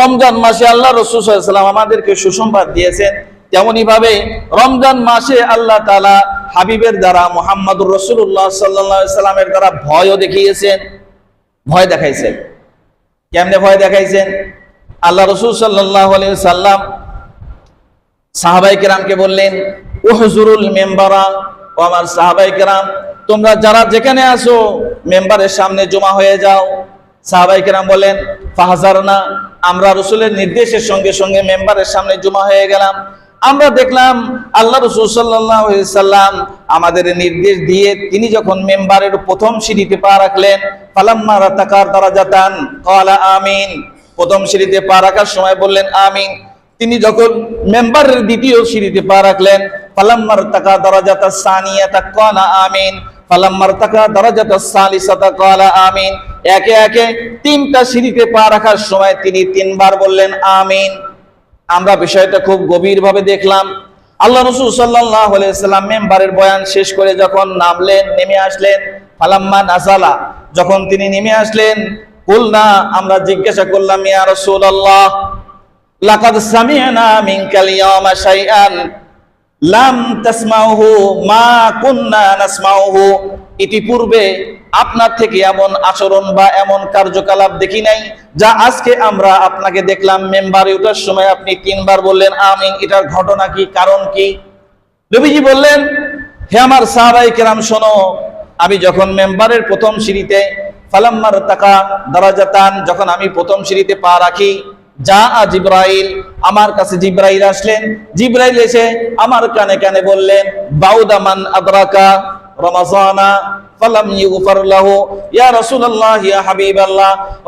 রমজান মাসে আল্লাহ রসুল সাল্লাম আমাদেরকে সুসংবাদ দিয়েছেন। তেমনি ভাবে রমজান মাসে আল্লাহ তালা হাবিবের দ্বারা মোহাম্মদুর রসুল্লাহ সাল্লাহ সাল্লামের দ্বারা ভয়ও দেখিয়েছেন। ভয় দেখাইছেন। কেমনে ভয় দেখাইছেন? আল্লাহ রসুল সাল্লাহ সাল্লাম সাহাবাই কেরামকে বললেন ওহজুরুল মেম্বারা, ও আমার সাহাবাই কেরাম, তোমরা যারা যেখানে আসো মেম্বারের সামনে জমা হয়ে যাও। সাহাবাই কেরাম বলেন ফাহাজার না আমরা রসুলের নির্দেশের সঙ্গে সঙ্গে মেম্বারের সামনে জমা হয়ে গেলাম। আমরা দেখলাম আল্লাহ রসুল সাল্লাম আমাদের নির্দেশ দিয়ে তিনি যখন মেম্বারের প্রথম সিঁড়িতে পা রাখলেন রাতাকার দ্বারা যাতান কলা আমিন। প্রথম সিঁড়িতে পা রাখার সময় বললেন, আমিন। তিনি যখন মেম্বারের দ্বিতীয় সিঁড়িতে পা রাখলেন ফালাম্মার তাকা দরাজাতা সানিয়াতা কানা আমিন। ফালাম্মার তাকা দরাজাতা সালিসাতা কালা আমিন। একে একে তিনটা সিঁড়িতে পা রাখার সময় তিনি তিনবার বললেন, আমিন। আমরা বিষয়টা খুব গভীরভাবে দেখলাম। আল্লাহ রসুল সাল্লাহ সাল্লাম মেম্বারের বয়ান শেষ করে যখন নামলেন, নেমে আসলেন, ফালাম্মা নাসালা যখন তিনি নেমে আসলেন, কুলনা আমরা জিজ্ঞাসা করলাম, ইয়া রসুল লাকাদ ইয়াওমা শাইআন, লাম তাসমাউহু মা কুন্না নাসমাউহু? ইতিপূর্বে আপনার থেকে এমন আচরণ বা এমন কার্যকলাপ দেখি নাই, যা আজকে আমরা আপনাকে দেখলাম মেম্বারে ওঠার সময় আপনি তিনবার বললেন, আমিন, এটার ঘটনা কি, কারণ কি? নবীজি বললেন, হে আমার সাহাবাই কেরাম, শোনো, আমি যখন মেম্বারের প্রথম সিঁড়িতে ফালাম্মার তাকা দারাজাতান, যখন আমি প্রথম সিঁড়িতে পা রাখি যা জিব্রাইল, আমার কাছে জিব্রাইল আসলেন। জিব্রাইল এসে আমার কানে কানে বললেন বাউদামান আদরাকা। ইয়া ইয়া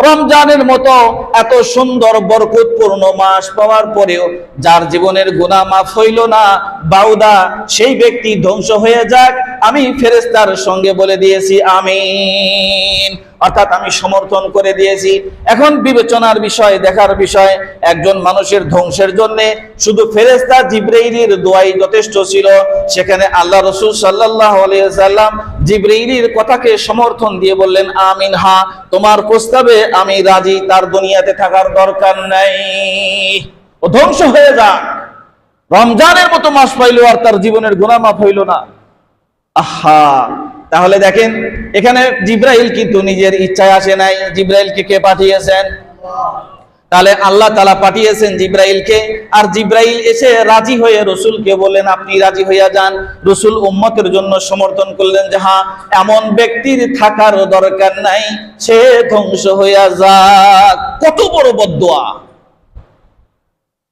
রমজানের মতো এত সুন্দর, বরকতপূর্ণ মাস পাওয়ার পরেও যার জীবনের গুনাহ মাফ হইল না, বাউদা সেই ব্যক্তি ধ্বংস হয়ে যাক, আমি ফেরেস্তার সঙ্গে বলে দিয়েছি, আমিন। অর্থাৎ আমি সমর্থন করে দিয়েছি। এখন বিবেচনার বিষয়, দেখার বিষয়, একজন মানুষের ধ্বংসের জন্য শুধু ফেরেস্তা জিব্রাইলির দোয়াই যথেষ্ট ছিল, সেখানে আল্লাহ রসুল সাল্লাহ সাল্লাম জিব্রাইলির কথাকে সমর্থন দিয়ে বললেন, আমিন, হা, তোমার প্রস্তাবে আমি রাজি, তার দুনিয়াতে থাকার দরকার নাই। ও ধ্বংস হয়ে যাক। রমজানের মতো মাস পাইল আর তার জীবনের গুণা হইল না। আহা তাহলে দেখেন, এখানে জিব্রাইল কিন্তু নিজের ইচ্ছায় আসে নাই। জিব্রাইলকে কে পাঠিয়েছেন? তাহলে আল্লাহ তালা পাঠিয়েছেন জিব্রাইলকে। আর জিব্রাইল এসে রাজি হয়ে রসুলকে বললেন, আপনি রাজি হইয়া যান। রসুল উম্মতের জন্য সমর্থন করলেন যে হ্যাঁ এমন ব্যক্তির থাকার দরকার নাই, সে ধ্বংস হইয়া যাক। কত বড় বদোয়া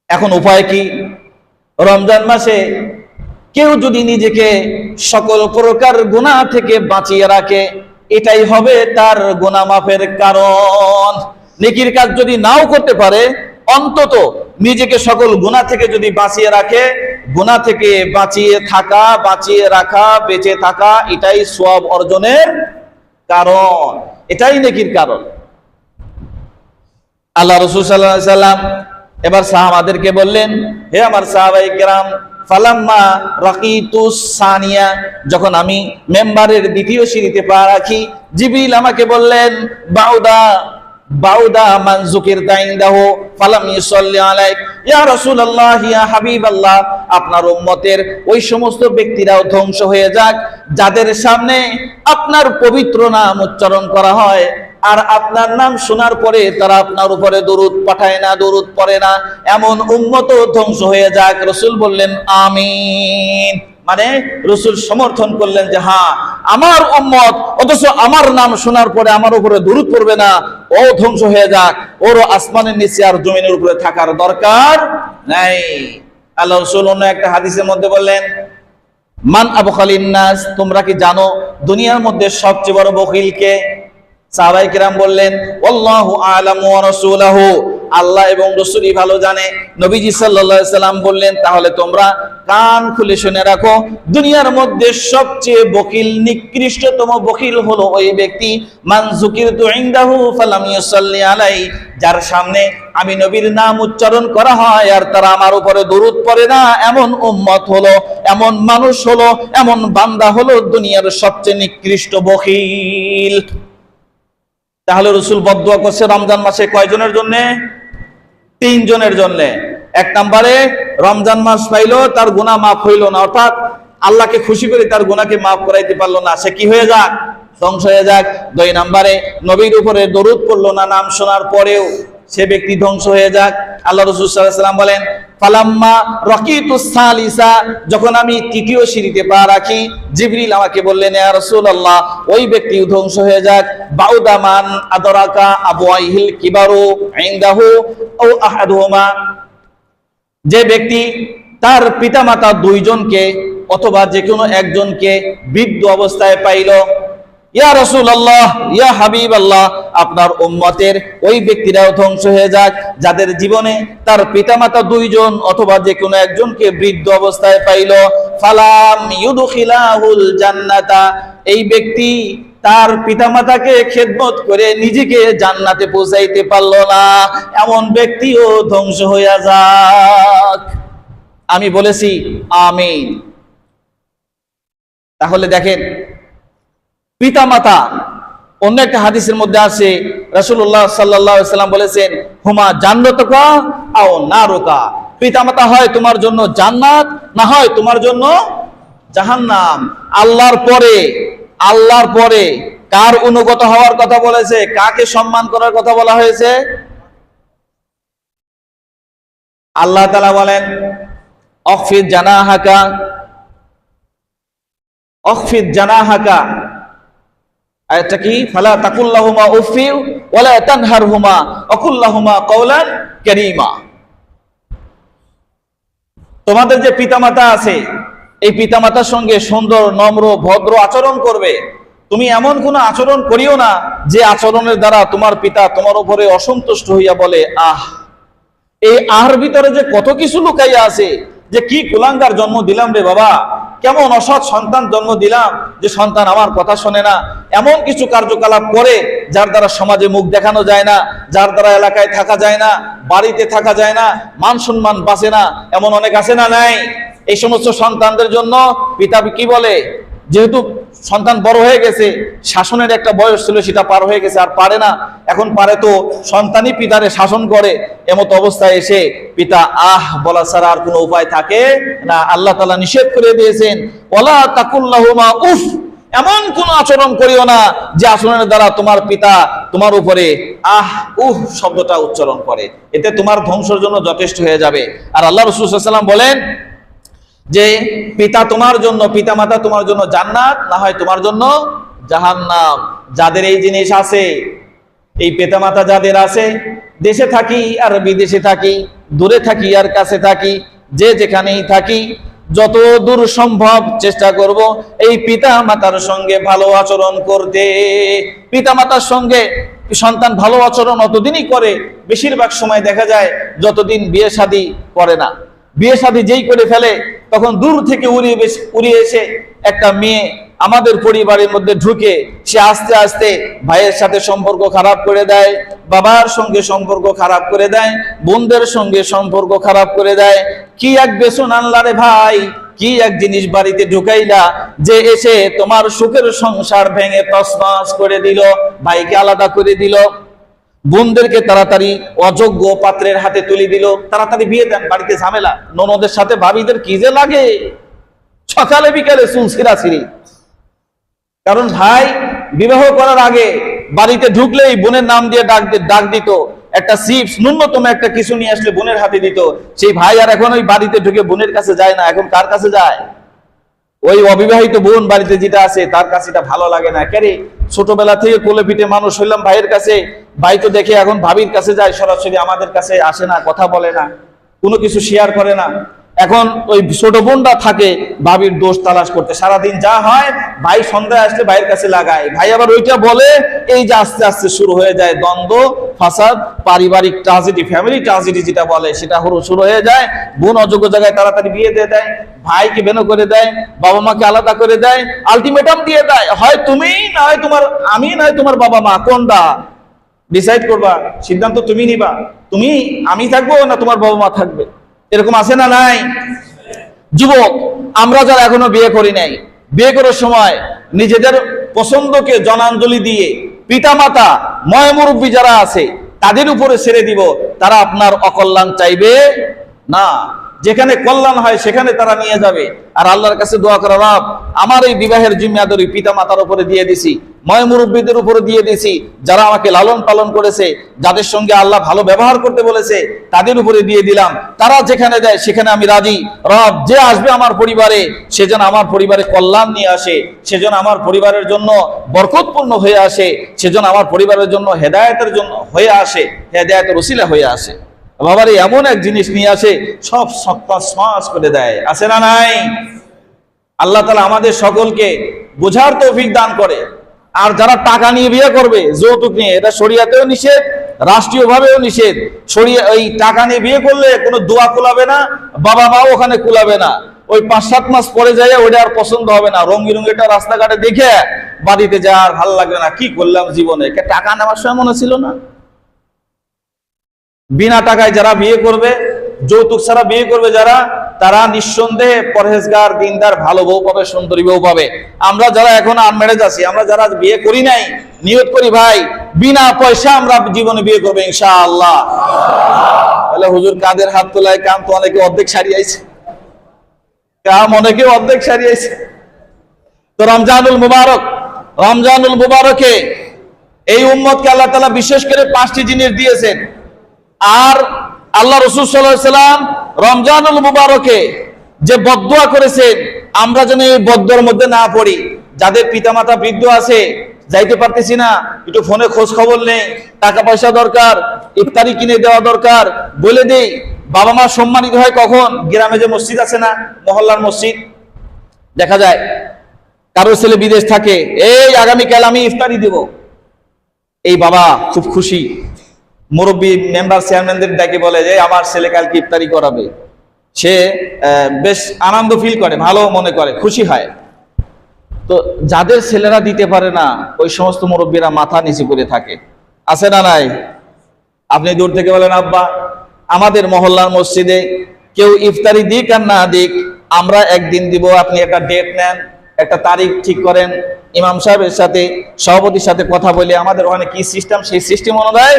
এখন উপায় কি? রমজান মাসে কেউ যদি নিজেকে সকল প্রকার গুনাহ থেকে বাঁচিয়ে রাখে, এটাই হবে তার গুনাহ মাফের কারণ। নেকির কাজ যদি নাও করতে পারে, অন্তত নিজেকে সকল গুণা থেকে যদি বাঁচিয়ে রাখে, গুনাহ থেকে বাঁচিয়ে থাকা, বাঁচিয়ে রাখা, বেঁচে থাকা, এটাই সব অর্জনের কারণ। এটাই নেকির কারণ। আল্লাহ রসুল সাল্লাম এবার সাহাবাদেরকে বললেন, হে আমার সাহাবাই কেরাম ফালাম্মা রাকিতুস সানিয়া, যখন আমি মেম্বারের দ্বিতীয় সিঁড়িতে পা রাখি জিবিল আমাকে বললেন, বাউদা বাউদা মান যুকিরতা ইনদাহু, ফালাম ইউসাল্লি আলাইক। ইয়া রাসূলুল্লাহ, ইয়া হাবিবাল্লাহ, আপনার উম্মতের ওই সমস্ত ব্যক্তিরাও ধ্বংস হয়ে যাক, যাদের সামনে আপনার পবিত্র নাম উচ্চারণ করা হয়। আর আপনার নাম শোনার পরে তারা আপনার উপরে দরুদ পাঠায় না, দরুদ পড়ে না। এমন উন্মত ধ্বংস হয়ে যাক। রসুল বললেন, আমিন। মানে রসুল সমর্থন করলেন যে হ্যাঁ আমার উম্মত, অথচ আমার নাম শোনার পরে আমার উপরে দরুদ পড়বে না। ও ধ্বংস হয়ে যাক। ওরও আসমানের নিচে আর জমিনের উপরে থাকার দরকার নাই। আল্লাহ রসুল অন্য একটা হাদিসের মধ্যে বললেন, মান আবু নাস, তোমরা কি জানো, দুনিয়ার মধ্যে সবচেয়ে বড় বকিলকে? সাহাবাই কিরাম বললেন, আল্লাহু আলামু ওয়া রাসূলুহু। আল্লাহ এবং রসুলই ভালো জানে। নবীজি আলাইহি সাল্লাম বললেন, তাহলে তোমরা কান খুলে শুনে রাখো, দুনিয়ার মধ্যে সবচেয়ে বকিল, নিকৃষ্টতম বকিল হলো ওই ব্যক্তি। মান যুকিরতু ইনদাহু ফালাম ইউসাল্লি আলাই যার সামনে আমি নবীর নাম উচ্চারণ করা হয়, আর তারা আমার উপরে দরুদ পড়ে না, এমন উম্মত হলো, এমন মানুষ হলো, এমন বান্দা হলো দুনিয়ার সবচেয়ে নিকৃষ্ট বকিল। তাহলে রসুল বদুয়া করছে রমজান মাসে কয়জনের জন্য? তিনজনের জন্যে। এক নম্বরে, রমজান মাস পাইল তার গুণা মাফ হইল না। অর্থাৎ আল্লাহকে খুশি করে তার গুণাকে মাফ করাইতে পারল না। সে কি হয়ে যাক? ধ্বংস হয়ে যাক। দুই নম্বরে, নবীর উপরে দরুদ পড়ল না, নাম শোনার পরেও সে ব্যক্তি ধ্বংস হয়ে যাক। আল্লাহ রসুল সাল্লাম বলেন, ফালাম্মা রকিতুস সালিসা যখন আমি তৃতীয় সিঁড়িতে পা রাখি, জিবরিল আমাকে বললেন, ইয়া ওই ব্যক্তি ধ্বংস হয়ে যাক। বাউদামান আদরাকা আবওয়াইহিল কিবারু ইনদাহু ও আহাদুহুমা যে ব্যক্তি তার পিতামাতা দুইজনকে অথবা যে কোনো একজনকে বৃদ্ধ অবস্থায় পাইল ইয়া রসুল আল্লাহ ইয়া হাবিব আল্লাহ আপনার উম্মতের ওই ব্যক্তিরাও ধ্বংস হয়ে যাক, যাদের জীবনে তার পিতামাতা দুইজন অথবা যে কোনো একজনকে বৃদ্ধ অবস্থায় পাইল। ফালাম ইউদখিলাহুল জান্নাতা, এই ব্যক্তি তার পিতামাতাকে খেদমত করে নিজেকে জান্নাতে পৌঁছাইতে পারল না। এমন ব্যক্তিও ধ্বংস হইয়া যাক। আমি বলেছি, আমিন। তাহলে দেখেন পিতামাতা, অন্য একটা হাদিসের মধ্যে আছে সাল্লাল্লাহু সাল্লাম বলেছেন, হুমা জান্নাতুকা আও নারুকা? পিতামাতা হয় তোমার জন্য জান্নাত, না হয় তোমার জন্য জাহান্নাম। আল্লাহর পরে আল্লাহর পরে কার অনুগত হওয়ার কথা বলেছে, কাকে সম্মান করার কথা বলা হয়েছে? আল্লাহ তাআলা বলেন অকফিদ জানা হাকা জানাহাকা জানা জানাহাকা। আয়াতটা কি? ফালা তাকুল্লাহুমা ওয়ালা তানহারহুমা কওলান কারীমা। তোমাদের যে পিতামাতা আছে, এই পিতামাতার সঙ্গে সুন্দর, নম্র, ভদ্র আচরণ করবে। তুমি এমন কোনো আচরণ করিও না যে আচরণের দ্বারা তোমার পিতা তোমার উপরে অসন্তুষ্ট হইয়া বলে, আহ, এই আহার ভিতরে যে কত কিছু লুকাইয়া আছে, যে কি কুলাঙ্গার জন্ম দিলাম রে বাবা। কেমন অসৎ সন্তান জন্ম দিলাম যে সন্তান আমার কথা শোনে না। এমন কিছু কার্যকলাপ করে যার দ্বারা সমাজে মুখ দেখানো যায় না, যার দ্বারা এলাকায় থাকা যায় না, বাড়িতে থাকা যায় না, মান সম্মান বাঁচে না, এমন অনেক আছে না নাই? এই সমস্ত সন্তানদের জন্য পিতা কি বলে? যেহেতু সন্তান বড় হয়ে গেছে, শাসনের একটা বয়স ছিল, সেটা পার হয়ে গেছে, আর পারে না। এখন পারে তো সন্তানই পিতারে শাসন করে, এমত অবস্থায় এসে পিতা, আহ, বলা ছাড়া আর কোনো উপায় থাকে না। আল্লাহ তালা নিষেধ করে দিয়েছেন ওলা তাকুল্লাহুমা উফ, এমন কোন আচরণ করিও না যে আচরণের দ্বারা তোমার পিতা তোমার উপরে আহ, উহ, শব্দটা উচ্চারণ করে। এতে তোমার ধ্বংসের জন্য যথেষ্ট হয়ে যাবে। আর আল্লাহ রসুল বলেন যে পিতা তোমার জন্য পিতা মাতা তোমার জন্য জান্নাত, না হয় তোমার জন্য জাহান্নাম। যাদের এই জিনিস আছে, এই পিতা মাতা যাদের আছে, দেশে থাকি আর বিদেশে থাকি, দূরে থাকি আর কাছে থাকি, যে যেখানেই থাকি, যত দূর সম্ভব চেষ্টা করব এই পিতা মাতার সঙ্গে ভালো আচরণ করতে। পিতা মাতার সঙ্গে সন্তান ভালো আচরণ অতদিনই করে, বেশিরভাগ সময় দেখা যায় যতদিন বিয়ে শাদী করে না। বিয়ে শাদী যেই করে ফেলে, তখন দূর থেকে উড়িয়ে উড়িয়ে এসে একটা মেয়ে আমাদের পরিবারের মধ্যে ঢুকে, সে আস্তে আস্তে ভাইয়ের সাথে সম্পর্ক খারাপ করে দেয়, বাবার সঙ্গে সম্পর্ক খারাপ করে দেয়, বোনদের সঙ্গে সম্পর্ক খারাপ করে দেয়। কি এক বেসন আনলা রে ভাই, কি এক জিনিস বাড়িতে ঢুকাইলা যে এসে তোমার সুখের সংসার ভেঙে তসনস করে দিল, ভাইকে আলাদা করে দিল। বোনদেরকে তাড়াতাড়ি অযোগ্য পাত্রের হাতে তুলে দিল। তাড়াতাড়ি বিয়ে দেন, বাড়িতে ঝামেলা। ননদের সাথে ভাবিদের কি যে লাগে? সকালে বিকালে চুল কারণ ভাই, বিবাহ করার আগে বাড়িতে ঢুকলেই বোনের নাম দিয়ে ডাক ডাক দিত। একটা চিপস, ন্যূনতম একটা কিছু নিয়ে আসলে বোনের হাতে দিত। সেই ভাই আর এখন ওই বাড়িতে ঢুকে বোনের কাছে যায় না, এখন কার কাছে যায়? ওই অবিবাহিত বোন বাড়িতে যেটা আছে, তার কাছে এটা ভালো লাগে না। কেরে ছোটবেলা থেকে কোলে পিঠে মানুষ হইলাম ভাইয়ের কাছে। ভাই তো দেখে এখন ভাবির কাছে যায়, সরাসরি আমাদের কাছে আসে না, কথা বলে না, কোনো কিছু শেয়ার করে না। এখন ওই ছোট বোনটা থাকে, ভাবির দোষ তালাশ করতে। সারাদিন যা হয়, ভাই সন্ধ্যায় আসলে ভাইয়ের কাছে লাগায়। ভাই আবার ওইটা বলে, এই যে আস্তে আস্তে শুরু হয়ে যায় দ্বন্দ্ব, ফাসাদ, পারিবারিক ট্রাজেডি ফ্যামিলি ট্রাজেডি যেটা বলে, সেটা হলো শুরু হয়ে যায়। বোন অযোগ্য জায়গায় তাড়াতাড়ি বিয়ে দিয়ে দেয়, ভাইকে বেনো করে দেয় বাবা মাকে আলাদা করে দেয় আলটিমেটাম দিয়ে দেয়, হয় তুমি, না হয় তোমার, আমি, না হয় তোমার বাবা মা কোনটা? ডিসাইড করবা, সিদ্ধান্ত তুমি নিবা। তুমি, আমি থাকব না তোমার বাবা মা থাকবে? এরকম আছে না নাই? যুবক, আমরা যারা এখনও বিয়ে করি নাই, বিয়ে করার সময় নিজেদের পছন্দকে জনাঞ্জলি দিয়ে পিতামাতা ময়মুরব্বী যারা আছে, তাদের উপরে ছেড়ে দিব, তারা আপনার অকল্যাণ চাইবে না। যেখানে কল্যাণ হয়, সেখানে তারা নিয়ে যাবে। আর আল্লাহর কাছে দোয়া করা, রব, আমার এই বিবাহের জিম্মাদারি পিতা মাতার উপরে দিয়ে দিছি। ময় মুরব্বীদের উপরে দিয়ে দিছি যারা আমাকে লালন পালন করেছে, যাদের সঙ্গে আল্লাহ ভালো ব্যবহার করতে বলেছে, তাদের উপরে দিয়ে দিলাম। তারা যেখানে দেয়, সেখানে আমি রাজি। রব যে আসবে আমার পরিবারে, সে যেন আমার পরিবারে কল্যাণ নিয়ে আসে সেজন আমার পরিবারের জন্য বরকতপূর্ণ হয়ে আসে সেজন আমার পরিবারের জন্য হেদায়েতের জন্য হয়ে আসে, হেদায়তের ওসিলা হয়ে আসে। বাবার, এমন এক জিনিস নিয়ে আসে, সব সত্তা শ্বাস করে দেয়। আছে না নাই? আল্লাহ তালা আমাদের সকলকে বোঝার তৌফিক দান করে। আর যারা টাকা নিয়ে বিয়ে করবে, যৌতুক নিয়ে, এটা শরিয়াতেও নিষেধ, রাষ্ট্রীয়ভাবেও নিষেধ। শরিয়া ওই টাকা নিয়ে বিয়ে করলে কোনো দোয়া কুলাবে না, বাবা মাও ওখানে কুলাবে না। ওই পাঁচ সাত মাস পরে যাই ওইটা আর পছন্দ হবে না। রঙ্গি রঙ্গিটা রাস্তাঘাটে দেখে বাড়িতে যা আর ভালো লাগবে না, কি করলাম জীবনে? টাকা নেওয়ার সময় মনে ছিল না? বিনা টাকায় যারা বিয়ে করবে, যৌতুক ছাড়া বিয়ে করবে যারা তারা নিঃসন্দেহে পরহেজগার, দিনদার, ভালো বউ পাবে, সুন্দরী বউ পাবে। আমরা যারা এখন আনম্যারেজ আছি, আমরা যারা বিয়ে করি নাই নিয়োগ করি ভাই, বিনা পয়সা আমরা জীবনে বিয়ে করব ইনশাআল্লাহ। তাহলে হুজুর কাদের হাত তোলায় কাম তো অনেকে অর্ধেক সারিয়েছে কাম অনেকে অর্ধেক সারিয়েছে তো রমজানুল মুবারক, রমজানুল মুবারকে এই উম্মতকে আল্লাহ তাআলা বিশেষ করে পাঁচটি জিনিস দিয়েছেন। আর আল্লাহ রসুল সাল্লাহ সাল্লাম রমজানুল মুবারকে যে বদুয়া করেছেন, আমরা যেন এই বদুয়ার মধ্যে না পড়ি। যাদের পিতামাতা বৃদ্ধ আছে, যাইতে পারতেছি না, একটু ফোনে খোঁজ খবর নেই টাকা পয়সা দরকার, ইফতারি কিনে দেওয়া দরকার, বলে দেই, বাবা মা সম্মানিত হয় কখন? গ্রামে যে মসজিদ আছে না, মহল্লার মসজিদ, দেখা যায়, কারও ছেলে বিদেশ থাকে, এই, আগামীকাল আমি ইফতারি দিব। এই বাবা খুব খুশি। মুরব্বী মেম্বার চেয়ারম্যানদের ডাকে বলে যে, আমার ছেলে কালকে ইফতারি করাবে। সে বেশ আনন্দ ফিল করে, ভালো মনে করে, খুশি হয়। তো যাদের ছেলেরা দিতে পারে না, ওই সমস্ত মুরব্বীরা মাথা নিচু করে থাকে। আছে না নাই? আপনি দূর থেকে বলেন, আব্বা, আমাদের মহল্লার মসজিদে কেউ ইফতারি দিক আর না দিক, আমরা একদিন দিব, আপনি একটা ডেট নেন। একটা তারিখ ঠিক করেন। ইমাম সাহেবের সাথে, সভাপতির সাথে কথা বলে আমাদের ওখানে কি সিস্টেম সেই সিস্টেম অনুযায়ী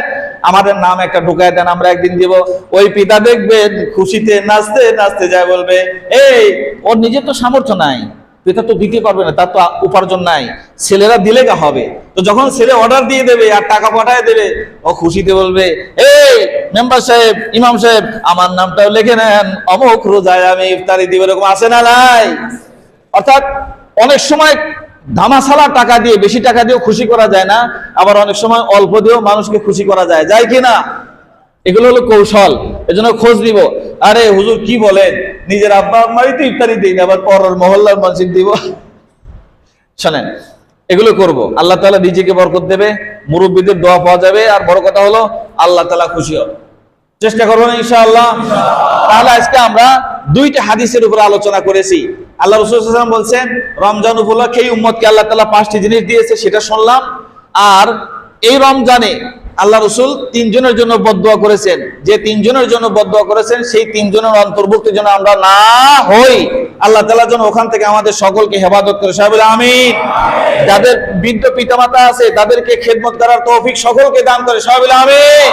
আমাদের নাম একটা ঢুকায় দেন, আমরা একদিন দিব। ওই পিতা দেখবেন খুশিতে নাচতে নাচতে যায় বলবে, এই, ওর নিজের তো সামর্থ্য নাই। পিতা তো দিতে পারবে না, তার তো উপার্জন নাই। ছেলেরা দিলে গা হবে? তো যখন ছেলে অর্ডার দিয়ে দেবে আর টাকা পাঠায় দেবে, ও খুশিতে বলবে, এই মেম্বার সাহেব, ইমাম সাহেব, আমার নামটাও লিখে নেন। অমুক রোজায় আমি ইফতারি দিব, এরকম আসে না নাই? অর্থাৎ অনেক সময় ধামাসালা টাকা দিয়ে, বেশি টাকা দিয়েও খুশি করা যায় না, আবার অনেক সময় অল্প দিয়েও মানুষকে খুশি করা যায়। যায় কি না? এগুলো হলো কৌশল, এজন্য খোঁজ নিব। আরে হুজুর কি বলেন? নিজের আব্বা আম্মারই তো ইফতারি দিই আবার পরের মহল্লার মসজিদ দিব। শোনেন, এগুলো করব। আল্লাহ তাআলা নিজেকে বরকত দেবে, মুরব্বীদের দোয়া পাওয়া যাবে, আর বড় কথা হলো আল্লাহ তালা খুশি হবে চেষ্টা করব না ইনশাআল্লাহ। তাহলে আজকে আমরা দুইটা হাদিসের উপর আলোচনা করেছি। আল্লাহ রসুল বলছেন রমজান উপলক্ষে এই উম্মতকে আল্লাহ তাআলা পাঁচটি জিনিস দিয়েছে সেটা শুনলাম। আর এই রমজানে আল্লাহ রসুল তিনজনের জন্য বদুয়া করেছেন। যে তিনজনের জন্য বদুয়া করেছেন সেই তিনজনের অন্তর্ভুক্ত যেন আমরা না হই। আল্লাহ তাআলা যেন ওখান থেকে আমাদের সকলকে হেফাজত করে। বলে আমিন। যাদের বৃদ্ধ পিতামাতা আছে তাদেরকে খেদমত করার তৌফিক সকলকে দান করে। বলে আমিন।